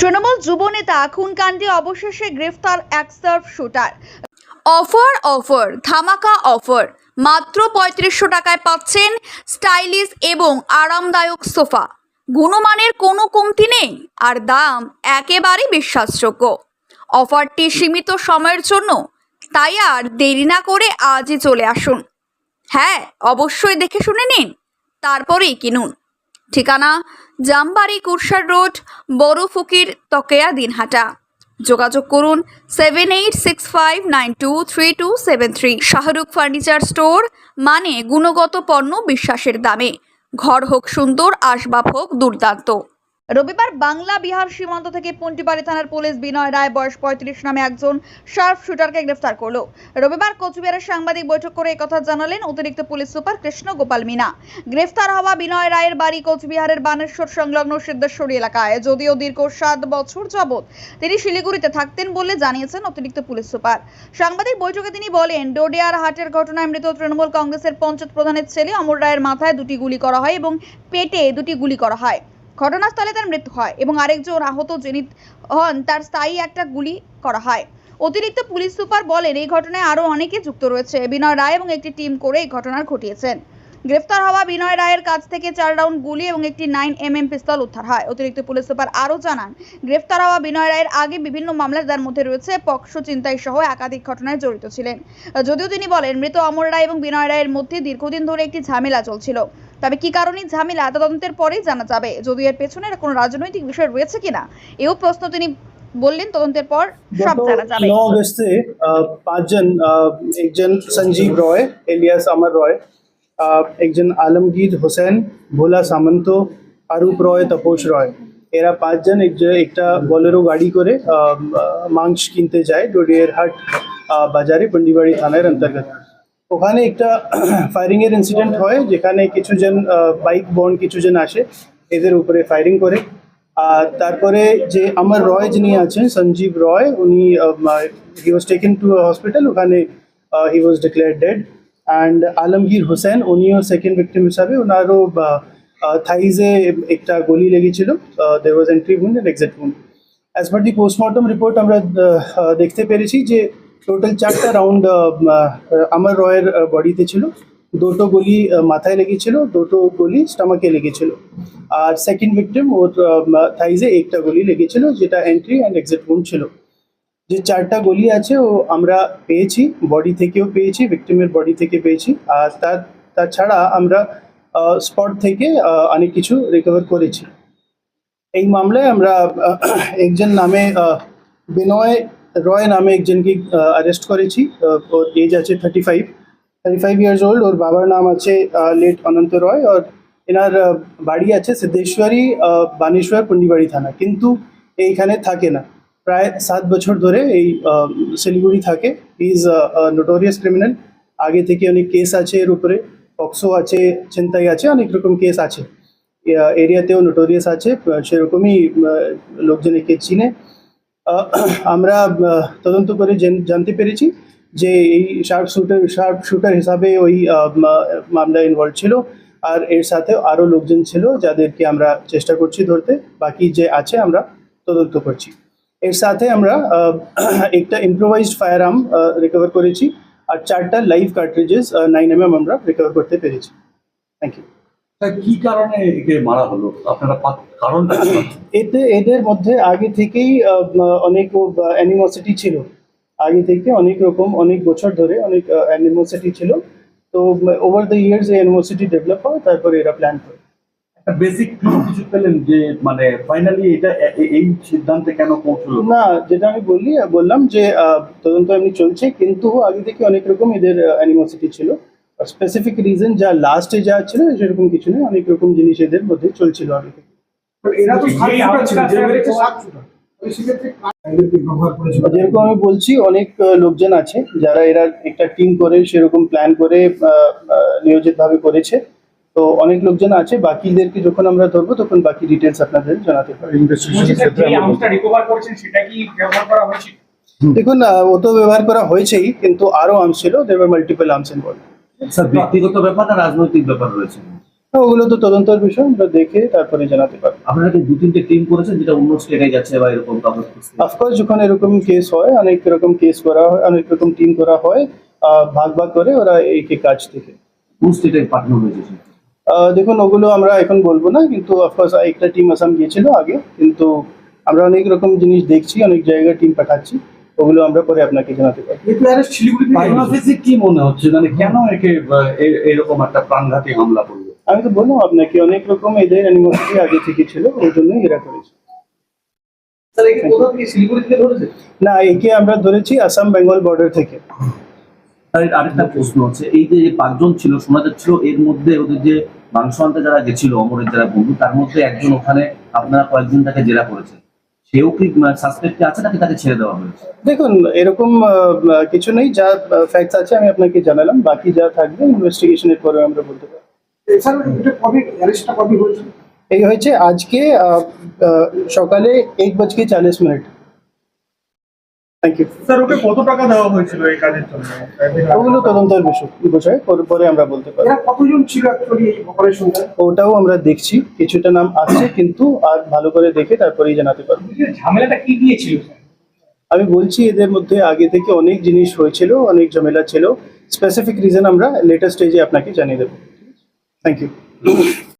তৃণমূল যুবনেতা খুনকাণ্ডে অবশেষে গ্রেফতার এক সার্ফ শুটার। অফার অফার, ধামাকা অফার। মাত্র পঁয়ত্রিশশো টাকায় পাচ্ছেন স্টাইলিশ এবং আরামদায়ক সোফা। গুণমানের কোনো কমতি নেই, আর দাম একেবারে বিশ্বাসযোগ্য। অফারটি সীমিত সময়ের জন্য, তাই আর দেরি না করে আজই চলে আসুন। হ্যাঁ অবশ্যই দেখে শুনে নিন, তারপরেই কিনুন। ঠিকানা জামবাড়ি কুরসার রোড, বড় ফকির, তকেয়া, দিনহাটা। যোগাযোগ করুন seven eight six five nine two three two seven three Shahrukh furniture store মানে গুণগত পণ্য বিশ্বাসের দামে। ঘর হোক সুন্দর, আসবাব হোক দুর্দান্ত। রবিবার বাংলা বিহার সীমান্ত থেকে পুন্টিবাড়ি থানার পুলিশ বিনয় রায়, বয়স পঁয়ত্রিশ, নামে একজন শার্প শুটারকে গ্রেফতার করল। রবিবার কোচবিহারের সাংবাদিক বৈঠক করে একথা জানালেন অতিরিক্ত পুলিশ সুপার কৃষ্ণ গোপাল মিনা। গ্রেফতার হওয়া বিনয় রায়ের বাড়ি কোচবিহারের বানেশ্বর সংলগ্ন সিদ্ধেশ্বরী এলাকায়। যদিও দীর্ঘ সাত বছর যাবৎ তিনি শিলিগুড়িতে থাকতেন বলে জানিয়েছেন অতিরিক্ত পুলিশ সুপার। সাংবাদিক বৈঠকে তিনি বলেন, ডোডিয়ার হাটের ঘটনায় মৃত তৃণমূল কংগ্রেসের পঞ্চায়েত প্রধানের ছেলে অমর রায়ের মাথায় দুটি গুলি করা হয় এবং পেটে দুটি গুলি করা হয়। ঘটনাস্থলে তার মৃত্যু হয় এবং আরেকজন আহত যিনি হন, তার স্থায়ী একটা গুলি করা হয়। অতিরিক্ত পুলিশ সুপার বলেন, এই ঘটনায় আরও অনেকে যুক্ত রয়েছে। বিনয় রায় এবং একটি টিম করে এই ঘটনার ঘটিয়েছেন। গ্রেফতার হওয়া বিনয় রায়ের কাছ থেকে চার রাউন্ড গুলি এবং একটি নাইন এম এম পিস্তল উদ্ধার হয়। অতিরিক্ত পুলিশ সুপার আরও জানান, গ্রেফতার হওয়া বিনয় রায়ের আগে বিভিন্ন মামলা যার মধ্যে রয়েছে পক্সো চিন্তাই সহ একাধিক ঘটনায় জড়িত ছিলেন। যদিও তিনি বলেন, মৃত অমর রায় এবং বিনয় রায়ের মধ্যে দীর্ঘদিন ধরে একটি ঝামেলা চলছিল। তবে কি কারণে ঝামেলা? তদন্তের পরেই জানা যাবে। যদিও এর পেছনে কোনো রাজনৈতিক বিষয় রয়েছে কিনা এও প্রশ্ন তিনি বললেন। তদন্তের পর সব জানা যাবে। অগস্টে পাঁচজন একজন সঞ্জীব রয় এলিয়াস আমর রয় একজন আলমগীর হোসেন ভোলা সামন্ত আরূপ রয় তপোষ রয়। এরা পাঁচজন একটা বলেরো গাড়ি করে মাংস কিনতে যায়। ডোডিয়ারহাট বাজারে পন্ডিবাড়ি থানার অন্তর্গত। ওখানে একটা ফায়ারিং এর ইনসিডেন্ট হয়, যেখানে কিছু কিছুজন বাইক বন্ড কিছুজন আসে, এদের উপরে ফায়ারিং করে। আর তারপরে যে আমার রয় যিনি আছেন, সঞ্জীব রয়, উনি he was taken to hospital ওখানে he was declare dead and Alamgir Hossain, উনিও সেকেন্ড ভিক্টিম হিসাবে, ওনারও থাইজে একটা গলি লেগেছিল there was entry wound and exit wound as per the postmortem report আমরা দেখতে পেরেছি যে টোটাল চারটা রাউন্ড আমার রয়ের বডিতে ছিল। দুটো গুলি মাথায় লেগেছিল, দুটো গুলি স্টামাকে লেগেছিল। আর সেকেন্ড ভিক্টিম ওর থাইজে একটা গুলি লেগেছিল, যেটা এন্ট্রি অ্যান্ড এক্সিট উন্ড ছিল। যে চারটা গলি আছে, ও আমরা পেয়েছি বডি থেকেও পেয়েছি ভিক্টিমের বডি থেকে পেয়েছি। আর তার তাছাড়া আমরা স্পট থেকে অনেক কিছু রিকভার করেছি। এই মামলায় আমরা একজন নামে বিনয় রয় নামে একজনকে অ্যারেস্ট করেছি আহ, ওর এজ আছে thirty five thirty five years old ওর বাবার নাম আছে লেট অনন্ত রয় আর এনার আহ, বাড়ি আছে সিদ্ধেশ্বরী আহ, বানেশ্বর পুন্ডিবাড়ি থানা কিন্তু এইখানে থাকে না প্রায় সাত বছর ধরে এই আহ, শিলিগুড়ি থাকে ইজ নোটোরিয়াস ক্রিমিনাল আগে থেকে অনেক কেস আছে এর উপরে পক্সো আছে ছিনতাই আছে অনেক রকম কেস আছে এরিয়াতেও নোটোরিয়াস আছে আহ, সেরকমই আহ, লোকজন একে চিনে আহ, আমরা তদন্ত করে জানতে পেরেছি যে এই শার্প শুটার শার্প শুটার হিসাবে ওই মামলা ইনভলভ ছিল। আর এর সাথে আরও লোকজন ছিল যাদেরকে আমরা চেষ্টা করছি ধরতে। বাকি যে আছে আমরা তদন্ত করছি। এর সাথে আমরা একটা ইম্প্রোভাইজড ফায়ার আর্ম রিকভার করেছি। আর চারটা live cartridges nine M M আমরা রিকভার করতে পেরেছি। থ্যাংক ইউ কি কারণে একে মারা হলো? আপনারা পা- কারণটা কি? ভাবছেন? এতে এদের মধ্যে আগে থেকেই অনেক অ্যানিমোসিটি ছিল। আগে থেকে অনেক রকম অনেক বছর ধরে অনেক অ্যানিমোসিটি ছিল। তো ওভার দ্য ইয়ার্স এই অ্যানিমোসিটি ডেভেলপ হয় তারপরে এরা প্ল্যান করে। একটা বেসিক কিছু পেলেন যে মানে ফাইনালি এটা এই সিদ্ধান্তে কেন পৌঁছলো? না যেটা আমি বললি বললাম যে তদন্ত এমনি চলছে কিন্তু আগে থেকে অনেক রকম এদের অ্যানিমোসিটি ছিল। স্পেসিফিক রিজন যা লাস্টে যা ছিল সেরকম কিছু নেই অনেক রকম জিনিস এদের মধ্যে চলছিল আগে থেকে। যেরকম আমি বলছি অনেক লোকজন আছে যারা এরা একটা টিম করে সেরকম প্ল্যান করে নিয়োজিত ভাবে করেছে। তো অনেক লোকজন আছে বাকিদেরকে যখন আমরা ধরবো তখন বাকি ডিটেলস আপনাদের জানাতে পারি? দেখুন ও তো ব্যবহার করা হয়েছেই কিন্তু আরও আর্মস ছিল there multiple arms involve sir ব্যক্তিগত ব্যাপার না রাজনৈতিক ব্যাপার রয়েছে? হ্যাঁ, ওগুলো তো তদন্তের বিষয় আমরা দেখে তারপরে জানাতে পারব। আপনারা কি দু তিনটে টিম করেছেন যেটা অন্য স্টেটে যাচ্ছে বা এরকম কাগজ অফকোর্স যখন এরকম কেস হয় অনেক রকম কেস করা হয় অনেক রকম টিম করা হয় ভাগ ভাগ করে ওরা এই কাজ থেকে। কোন স্টেটে পাঠানো হয়েছে দেখুন ওগুলো আমরা এখন বলব না কিন্তু অফকোর্স একটা টিম আসাম গিয়েছিল আগে কিন্তু আমরা অনেক রকম জিনিস দেখছি অনেক জায়গায় টিম পাঠাচ্ছি। ওগুলো আমরা পরে আপনাকে জানাতে কি মনে হচ্ছে? মানে কেন একে এরকম একটা প্রাণঘাতী হামলা করল আমি তো বললাম আপনাকে অনেক রকম এদের অ্যানিমোসিটি আগে থেকে ছিল ওই জন্যই এরা করেছে। না একে আমরা ধরেছি আসাম বেঙ্গল বর্ডার থেকে। আর আরেকটা প্রশ্ন হচ্ছে এই যে পাঁচজন ছিল শোনা যাচ্ছিল এর মধ্যে ওদের যে মাংস আনতে যারা গেছিল অমরের যারা বন্ধু তার মধ্যে একজন ওখানে আপনারা কয়েকদিন তাকে জেরা করেছেন। সেও কি সাসপেক্টে আছে নাকি তাকে ছেড়ে দেওয়া হয়েছে? দেখুন এরকম কিছু নেই যা ফ্যাক্টস আছে আমি আপনাকে জানালাম বাকি যা থাকবে ইনভেস্টিগেশনের পরে আমরা বলতে পারি স্যার এটা কবে অ্যারেস্টটা কবে হয়েছে? এই হয়েছে আজকে সকালে এক বাজকে চালিশ মিনিট। থ্যাংক ইউ স্যার ওকে কত টাকা দেওয়া হয়েছিল এই কাজের জন্য? ওগুলো তদন্তের বিষয় বিষয় পরে পরে আমরা বলতে পারব। এরা কতজন ছিল অ্যাকচুয়ালি এই অপারেশনটা ওটাও আমরা দেখছি কিছুটা নাম আসছে কিন্তু আর ভালো করে দেখে তারপরেই জানাতে পারব। ঝামেলাটা কি দিয়েছিল? আমি বলছি এদের মধ্যে আগে থেকে অনেক জিনিস হয়েছিল অনেক ঝামেলা ছিল। স্পেসিফিক রিজন আমরা লেটেস্ট স্টেজে আপনাকে জানিয়ে দেবো। Thank you